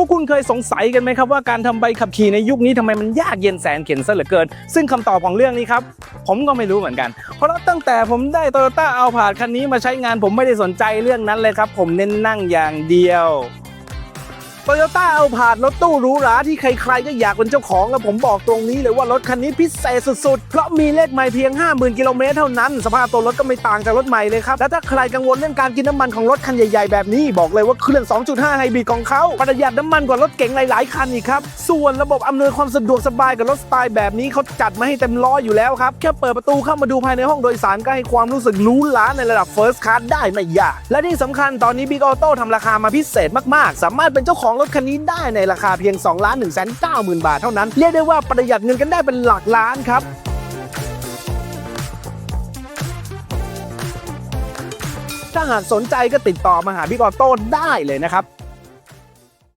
วกคุณเคยสงสัยกันไหมครับว่าการทำใบขับขี่ในยุคนี้ทำไมมันยากเย็นแสนเข็นซะเหลือเกิน ซึ่งคำตอบของเรื่องนี้ครับ ผมก็ไม่รู้เหมือนกัน เพราะตั้งแต่ผมได้ Toyota a l p a r d คันนี้มาใช้งานผมไม่ได้สนใจเรื่องนั้นเลยครับ ผมเน้นนั่งอย่างเดียว โตโยต้าเอาผาดรถตู้หรูหราที่ใครๆก็อยากเป็นเจ้าของและผมบอกตรงนี้เลยว่ารถคันนี้พิเศษสุดๆ เพราะมีเลขไม่เพียง 50,000 กิโลเมตรเท่านั้น สภาพตัวรถก็ไม่ต่างจากรถใหม่เลยครับ และถ้าใครกังวลเรื่องการกินน้ำมันของรถคันใหญ่ๆ แบบนี้ บอกเลยว่าเครื่อง 2.5 ไฮบริดของเขาประหยัดน้ำมันกว่ารถเก๋งหลายๆ คันอีกครับ ส่วนระบบอำนวยความสะดวกสบายกับรถสไตล์แบบนี้เขาจัดมาให้เต็มล้อยอยู่แล้วครับแค่เปิดประตูเข้ามาดูภายในห้องโดยสารก็ให้ความรู้สึกหรูหราในระดับ First Class ได้ไม่ยากและที่สำคัญตอนนี้ Big Auto ทำราคามาพิเศษมากๆ สามารถเป็นเจ้าของสองรถคันนี้ได้ในราคาเพียง 2 1 9 0 0 0 0 บาทเท่านั้น เรียกได้ว่าประหยัดเงินกันได้เป็นหลักล้านครับถ้าหากสนใจก็ติดต่อมาหาพี่กอโต้ได้เลยนะครับ